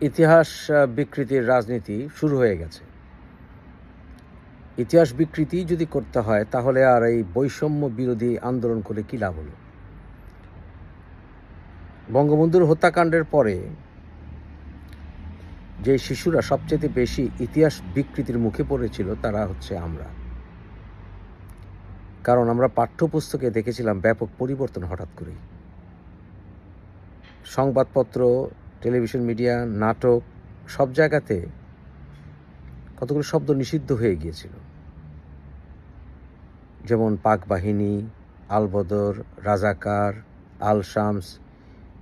ইতিহাস বিকৃতির রাজনীতি শুরু হয়ে গেছে। ইতিহাস বিকৃতি যদি করতে হয়, তাহলে আর এই বৈষম্য বিরোধী আন্দোলন করে কী লাভ হলো? বঙ্গবন্ধুর হত্যাকাণ্ডের পরে যে শিশুরা সবচেয়ে বেশি ইতিহাস বিকৃতির মুখে পড়েছিল, তারা হচ্ছে আমরা। কারণ আমরা পাঠ্যপুস্তকে দেখেছিলাম ব্যাপক পরিবর্তন হঠাৎ করেই। সংবাদপত্র টেলিভিশন, মিডিয়া, নাটক, সব জায়গাতে কতগুলো শব্দ নিষিদ্ধ হয়ে গিয়েছিল। যেমন পাক বাহিনী আলবদর রাজাকার, আল শামস,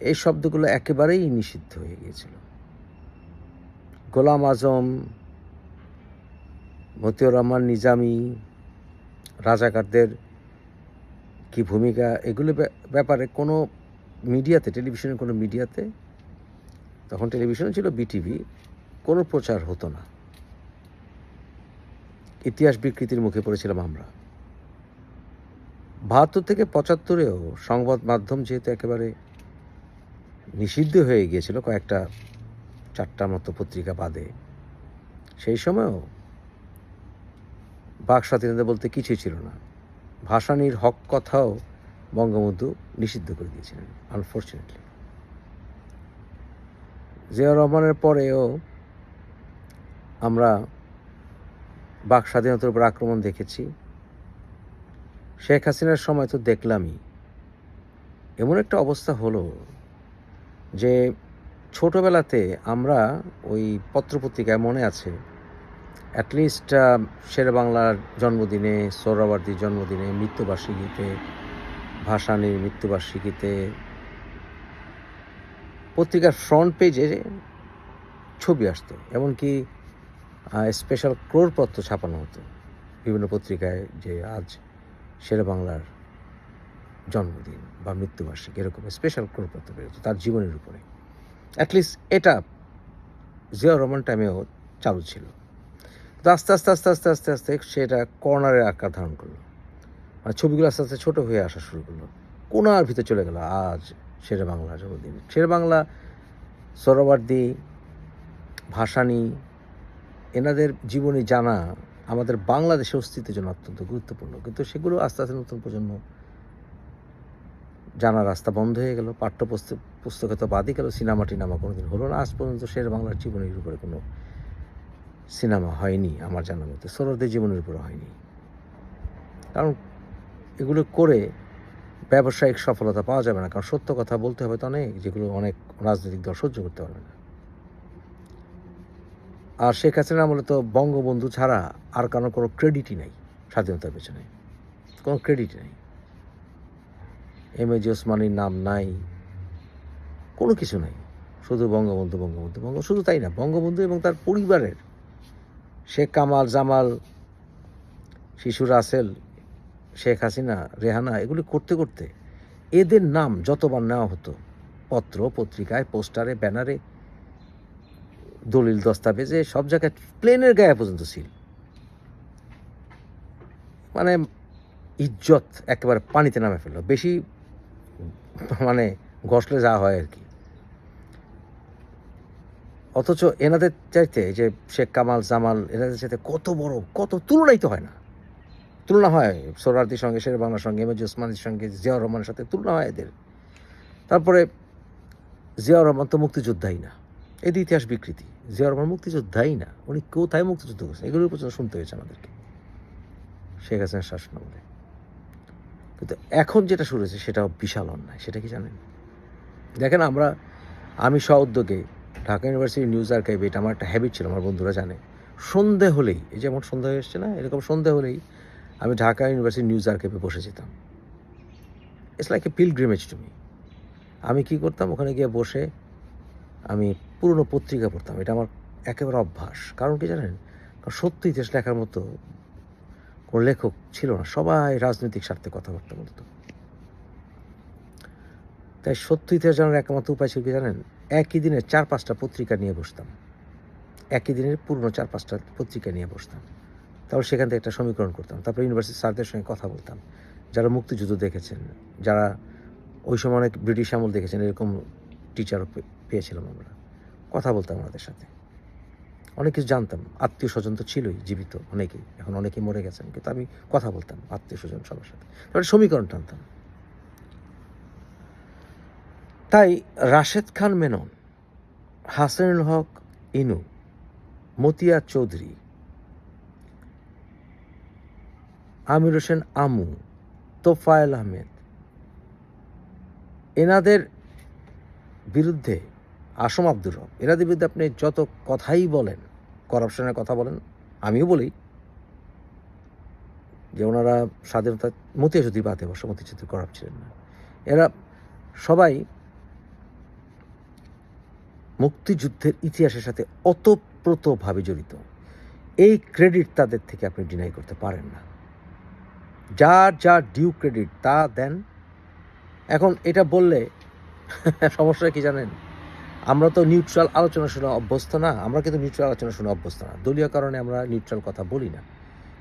এই শব্দগুলো একেবারেই নিষিদ্ধ হয়ে গিয়েছিল। গোলাম আজম, মতিউর রহমান নিজামি, রাজাকারদের কি ভূমিকা, এগুলো ব্যা- ব্যাপারে কোনো মিডিয়াতে, টেলিভিশনের কোনো মিডিয়াতে তখন টেলিভিশন ছিল বিটিভি, কোনো প্রচার হতো না। ইতিহাস বিকৃতির মুখে পড়েছিলাম আমরা। বাহাত্তর থেকে পঁচাত্তরেও সংবাদ মাধ্যম যেহেতু একেবারে নিষিদ্ধ হয়ে গিয়েছিল কয়েকটা, চারটা মতো পত্রিকা বাদে, সেই সময়ও বাক স্বাধীনতা বলতে কিছুই ছিল না। ভাসানির হক কথাও বঙ্গবন্ধু নিষিদ্ধ করে দিয়েছিলেন আনফর্চুনেটলি জিয়াউর রহমানের পরেও আমরা বাক স্বাধীনতার উপর আক্রমণ দেখেছি। শেখ হাসিনার সময় তো দেখলামই। এমন একটা অবস্থা হলো যে ছোটোবেলাতে আমরা ওই পত্রপত্রিকায় মনে আছে অ্যাটলিস্ট শেরে বাংলার জন্মদিনে, সোহরাওয়ার্দির জন্মদিনে, মৃত্যুবার্ষিকীতে, ভাসানির মৃত্যুবার্ষিকীতে পত্রিকার ফ্রন্ট পেজে ছবি আসতো, এমনকি স্পেশাল ক্রোড়পত্র ছাপানো হতো। বিভিন্ন পত্রিকায় যে আজ শেরে বাংলার জন্মদিন বা মৃত্যুবার্ষিকী, এরকম স্পেশাল ক্রোড়পত্র বেরোতো তার জীবনের উপরে। অ্যাটলিস্ট এটা জিয়াউর রহমান টাইমেও চালু ছিল। তো আস্তে আস্তে আস্তে আস্তে আস্তে আস্তে সেটা কর্নারের আকার ধারণ করল। মানে ছবিগুলো আস্তে আস্তে ছোটো হয়ে আসা শুরু করল। কোনার ভিতরে চলে গেল আজ শেরে বাংলা জন্মদিন শেরে বাংলা সরোবর্দী, ভাসানী, এনাদের জীবনী জানা আমাদের বাংলাদেশের অস্তিত্বের জন্য অত্যন্ত গুরুত্বপূর্ণ। কিন্তু সেগুলো আস্তে আস্তে নতুন প্রজন্ম জানার রাস্তা বন্ধ হয়ে গেল পাঠ্যপুস্তক পুস্তকে তো বাদই গেল সিনেমা টিনামা কোনোদিন হলো না? আজ পর্যন্ত শের বাংলার জীবনের উপরে কোনো সিনেমা হয়নি আমার জানার মতে। সরোদের জীবনের উপরে হয়নি। কারণ এগুলো করে ব্যবসায়িক সফলতা পাওয়া যাবে না, কারণ সত্য কথা বলতে হবে তো অনেক, যেগুলো অনেক রাজনৈতিক দল সহ্য করতে পারবে না। আর শেখ হাসিনা আমলে তো বঙ্গবন্ধু ছাড়া আর কারণ কোনো ক্রেডিটই নাই স্বাধীনতার পেছনে। কোনো ক্রেডিট নাই। এম এ জি ওসমানীর নাম নাই, কোনো কিছু নাই। শুধু বঙ্গবন্ধু বঙ্গবন্ধু, বঙ্গ, শুধু তাই না, বঙ্গবন্ধু এবং তার পরিবারের শেখ কামাল, জামাল, শিশু রাসেল শেখ হাসিনা, রেহানা, এগুলি করতে করতে এদের নাম যতবার নেওয়া হতো, পত্র, পত্রিকায়, পোস্টারে, ব্যানারে, দলিল, দস্তাবেজে, সব জায়গায় প্লেনের গায়ে পর্যন্ত ছিল মানে ইজ্জত একেবারে পানিতে নামে ফেলল। বেশি মানে ঘষলে যা হয় আর কি। অথচ এনাদের চাইতে যে শেখ কামাল, জামাল, এনাদের চাইতে কত বড়, কত তুলনাই তো হয় না। তুলনা হয়। সোহরার্দির সঙ্গে, শের বাংলার সঙ্গে, এম জি সঙ্গে জিয়াউর রহমানের সাথে তুলনা হয় এদের। তারপরে জিয়াউর রহমান তো মুক্তিযোদ্ধাই না। এদের ইতিহাস বিকৃতি। জিয়াউর রহমান মুক্তিযোদ্ধাই না। উনি কোথায় মুক্তিযুদ্ধ করছেন এগুলোর পর্যন্ত শুনতে হয়েছে আমাদেরকে। শেখ হাসিনার শাসন আমলে। কিন্তু এখন যেটা শুরু হয়েছে, সেটাও বিশাল অন্যায়। সেটা কি জানেন? দেখেন আমরা, আমি স্ব উদ্যোগে ঢাকা ইউনিভার্সিটি নিউজ আর্কাইভ এটা আমার একটা হ্যাবিট ছিল, আমার বন্ধুরা জানে। সন্ধে হলেই, এই যেমন সন্ধে হয়ে এসছে না? এরকম সন্ধে হলেই আমি ঢাকা ইউনিভার্সিটি নিউজ আর্কাইভে বসে যেতাম। It's like a pilgrimage to me আমি কি করতাম? ওখানে গিয়ে বসে আমি পুরনো পত্রিকা পড়তাম। এটা আমার একেবারে অভ্যাস। কারণ কি জানেন? কারণ সত্য ইতিহাস লেখার মতো কোনো লেখক ছিল না। সবাই রাজনৈতিক স্বার্থে কথাবার্তা বলতো। তাই সত্য ইতিহাস জানার একমাত্র উপায় ছিল কি জানেন? একই দিনে চার পাঁচটা পত্রিকা নিয়ে বসতাম। একই দিনের পুরনো চার পাঁচটা পত্রিকা নিয়ে বসতাম। তারপর সেখান থেকে একটা সমীকরণ করতাম। তারপরে ইউনিভার্সিটি স্যারদের সঙ্গে কথা বলতাম। যারা মুক্তিযুদ্ধ দেখেছেন, যারা ওই সময় অনেক ব্রিটিশ আমল দেখেছেন, এরকম টিচারও পেয়েছিলাম আমরা। কথা বলতাম ওনাদের সাথে। অনেক কিছু জানতাম। আত্মীয় স্বজন তো ছিলই, জীবিত অনেকেই। এখন অনেকেই মরে গেছেন, কিন্তু আমি কথা বলতাম আত্মীয় স্বজন সবার সাথে। তারপরে সমীকরণ টানতাম। তাই রাশেদ খান মেনন, হাসানুল হক ইনু, মতিয়া চৌধুরী আমির হোসেন আমু, তোফায়েল আহমেদ। এনাদের বিরুদ্ধে আসম আব্দুর রব, এনাদের বিরুদ্ধে আপনি যত কথাই বলেন করাপশনের কথা বলেন, আমিও বলি যে ওনারা স্বাধীনতা মতিয়া যদি বাদে বসে মতি চৌধুরী করাপ ছিলেন না। এরা সবাই মুক্তিযুদ্ধের ইতিহাসের সাথে অতপ্রতভাবে জড়িত। এই ক্রেডিট তাদের থেকে আপনি ডিনাই করতে পারেন না। যার যার ডিউ ক্রেডিট তা দেন। এখন এটা বললে সমস্যা কি জানেন? আমরা তো নিউট্রাল আলোচনা শুনে অভ্যস্ত না, আমরা কিন্তু নিউট্রাল আলোচনা শুনে অভ্যস্ত না। দলীয় কারণে আমরা নিউট্রাল কথা বলি না।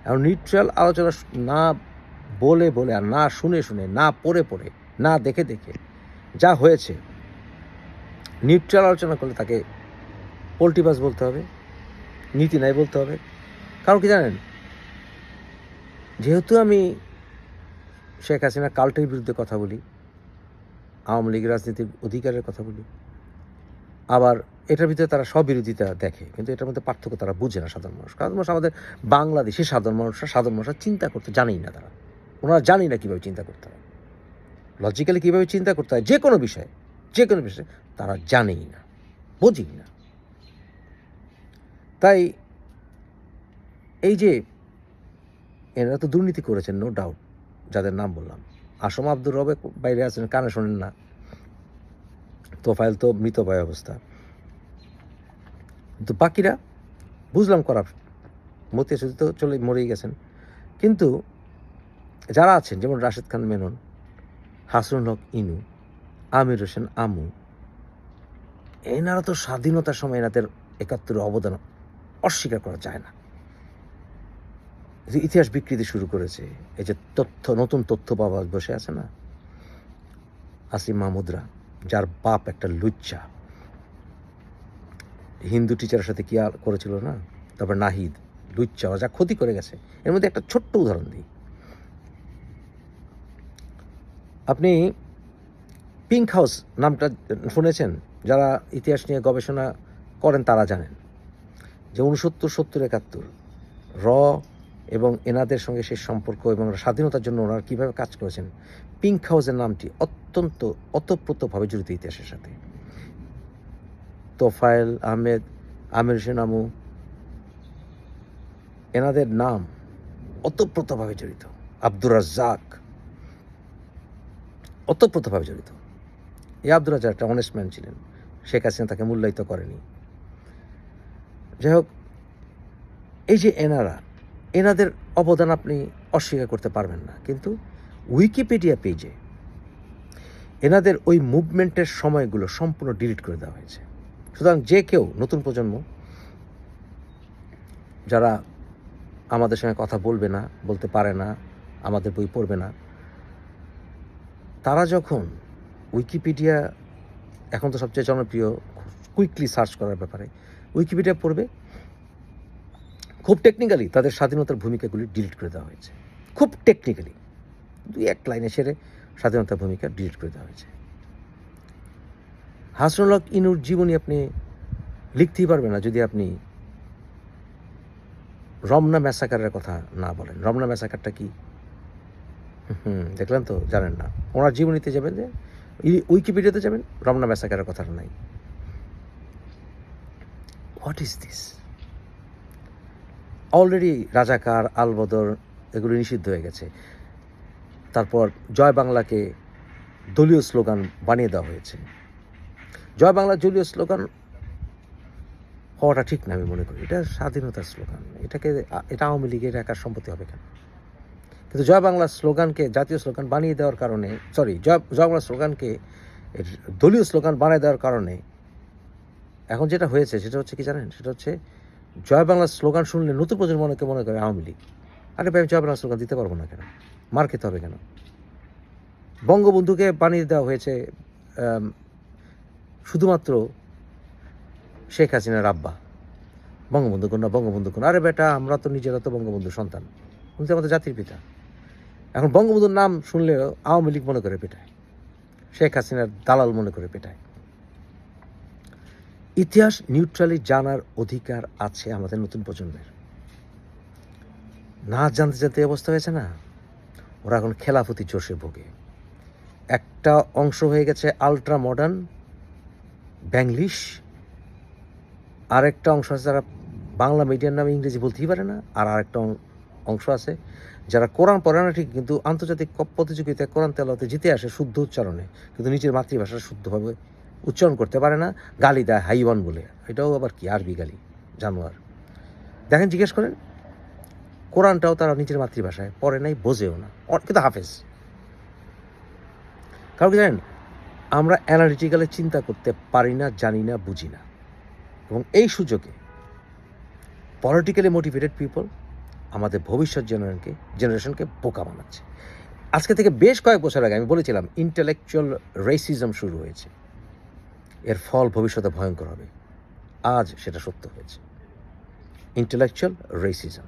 এখন নিউট্রাল আলোচনা না বলে বলে আর না শুনে শুনে, না পড়ে পড়ে, না দেখে দেখে যা হয়েছে নিউট্রাল আলোচনা করলে তাকে পোল্টিবাস বলতে হবে, নীতি নাই বলতে হবে। কারণ কি জানেন? যেহেতু আমি শেখ হাসিনা কাল্টের বিরুদ্ধে কথা বলি, আওয়ামী লীগ রাজনীতির অধিকারের কথা বলি, আবার এটার ভিতরে তারা স্ববিরোধিতা দেখে, কিন্তু এটার মধ্যে পার্থক্য তারা বুঝে না সাধারণ মানুষ। সাধারণ মানুষ আমাদের বাংলাদেশে সাধারণ মানুষরা সাধারণ মানুষরা চিন্তা করতে জানেই না তারা। ওনারা জানি না কীভাবে চিন্তা করতে হয়। লজিক্যালি কীভাবে চিন্তা করতে হয়, যে কোনো বিষয়ে, যে কোনো বিষয়ে তারা জানেই না, বোঝেই না। তাই এই যে এনারা তো দুর্নীতি করেছেন নো ডাউট যাদের নাম বললাম। আসম আব্দুর রবে বাইরে আছেন, কানে শোনেন না। তোফাইল তো মৃতপায় অবস্থা। কিন্তু বাকিরা, বুঝলাম করাপ মতিয়া চৌধুরী তো চলে মরেই গেছেন। কিন্তু যারা আছেন, যেমন রাশেদ খান মেনন, হাসনুল হক ইনু, আমির হোসেন আমু, এনারা তো স্বাধীনতার সময় এনাদের একাত্তরের অবদান অস্বীকার করা যায় না। ইতিহাস বিকৃতি শুরু করেছে, এই যে তথ্য, নতুন তথ্য পাওয়া বসে আছে না? আসিম মাহমুদরা, যার বাপ একটা লুচ্চা। হিন্দু টিচারের সাথে কি করেছিল না? তারপর নাহিদ লুচ্চা যা ক্ষতি করে গেছে। এর মধ্যে একটা ছোট্ট উদাহরণ দিই। আপনি পিঙ্ক হাউস নামটা শুনেছেন? যারা ইতিহাস নিয়ে গবেষণা করেন, তারা জানেন। যে উনসত্তর সত্তর, একাত্তর, র এবং এনাদের সঙ্গে সেই সম্পর্ক এবং স্বাধীনতার জন্য ওনারা কীভাবে কাজ করেছেন। পিঙ্ক হাউসের নামটি অত্যন্ত অতপ্রতভাবে জড়িত ইতিহাসের সাথে। তোফায়েল আহমেদ, আমির হোসেন আমু, এনাদের নাম অতপ্রতভাবে জড়িত। আব্দুর রাজ্জাক অতপ্রতভাবে জড়িত। এই আব্দুর রাজ্জাক একটা অনেস্ট ম্যান ছিলেন। শেখ হাসিনা তাকে মূল্যায়িত করেনি। যাই হোক, এই যে এনারা এনাদের অবদান আপনি অস্বীকার করতে পারবেন না। কিন্তু উইকিপিডিয়া পেজে এনাদের ওই মুভমেন্টের সময়গুলো সম্পূর্ণ ডিলিট করে দেওয়া হয়েছে। সুতরাং যে কেউ নতুন প্রজন্ম যারা আমাদের সঙ্গে কথা বলবে না, বলতে পারে না, আমাদের বই পড়বে না, তারা যখন উইকিপিডিয়া এখন তো সবচেয়ে জনপ্রিয় কুইকলি সার্চ করার ব্যাপারে উইকিপিডিয়া পড়বে খুব টেকনিক্যালি তাদের স্বাধীনতার ভূমিকাগুলি ডিলিট করে দেওয়া হয়েছে। খুব টেকনিক্যালি দুই এক লাইনে সেরে স্বাধীনতার ভূমিকা ডিলিট করে দেওয়া হয়েছে। হাসনুল ইনুর জীবনী আপনি লিখতেই পারবেন না যদি আপনি রমনা ম্যাসাকারের কথা না বলেন। রমনা ম্যাসাকারটা কি? হুম, দেখলেন তো, জানেন না। ওনার জীবনীতে যাবেন যে উইকিপিডিয়াতে যাবেন, রমনা ম্যাসাকারের কথাটা নাই। হোয়াট ইজ দিস অলরেডি রাজাকার, আলবদর এগুলো নিষিদ্ধ হয়ে গেছে। তারপর জয় বাংলাকে দলীয় স্লোগান বানিয়ে দেওয়া হয়েছে। জয় বাংলা দলীয় স্লোগান হওয়াটা ঠিক না আমি মনে করি। এটা স্বাধীনতার স্লোগান। এটাকে, এটা আওয়ামী লীগের একার সম্পত্তি হবে কেন? কিন্তু জয় বাংলা স্লোগানকে, জাতীয় স্লোগান বানিয়ে দেওয়ার কারণে সরি জয় জয় বাংলা স্লোগানকে দলীয় স্লোগান বানিয়ে দেওয়ার কারণে এখন যেটা হয়েছে, সেটা হচ্ছে কি জানেন? সেটা হচ্ছে জয় বাংলার স্লোগান শুনলে নতুন প্রজন্ম অনেকে মনে করে আওয়ামী লীগ। আরে ভাই, আমি জয় বাংলার স্লোগান দিতে পারব না কেন? মার খেতে হবে কেন? বঙ্গবন্ধুকে বানিয়ে দেওয়া হয়েছে শুধুমাত্র শেখ হাসিনার আব্বা। বঙ্গবন্ধু কন্যা বঙ্গবন্ধু কন্যা। আরে বেটা, আমরা তো নিজেরা তো বঙ্গবন্ধুর সন্তান। উনি তো আমাদের জাতির পিতা। এখন বঙ্গবন্ধুর নাম শুনলেও আওয়ামী লীগ মনে করে পেটায়। শেখ হাসিনার দালাল মনে করে পেটায়। ইতিহাস নিউট্রালি জানার অধিকার আছে আমাদের নতুন প্রজন্মের। না জানতে জানতে অবস্থা হয়েছে না? ওরা এখন খেলাফতি জোশে ভোগে। একটা অংশ হয়ে গেছে আলট্রা মডার্ন ব্যাংলিশ আরেকটা অংশ আছে যারা বাংলা মিডিয়ার নামে ইংরেজি বলতেই পারে না, আর আরেকটা অংশ আছে যারা কোরআন পড়ে না ঠিক, কিন্তু আন্তর্জাতিক প্রতিযোগিতায় কোরআন তেলাতে জিতে আসে শুদ্ধ উচ্চারণে, কিন্তু নিজের মাতৃভাষা শুদ্ধভাবে উচ্চারণ করতে পারে না, গালি দেয় হাইওয়ান বলে। এটাও আবার কি, আরবি গালি, জানোয়ার। দেখেন, জিজ্ঞেস করেন, কোরআনটাও তারা নিজের মাতৃভাষায় পড়ে নাই, বোঝেও না। কিন্তু হাফেজ। কারণ কি জানেন, আমরা অ্যানালিটিক্যালি চিন্তা করতে পারি না, জানি না, বুঝি না। এবং এই সুযোগে পলিটিক্যালি মোটিভেটেড পিপল আমাদের ভবিষ্যৎ জেনারেশনকে জেনারেশনকে বোকা বানাচ্ছে। আজকে থেকে বেশ কয়েক বছর আগে আমি বলেছিলাম, ইন্টেলেকচুয়াল রেসিজম শুরু হয়েছে। এর ফল ভবিষ্যতে ভয়ঙ্কর হবে। আজ সেটা সত্য হয়েছে। Intellectual racism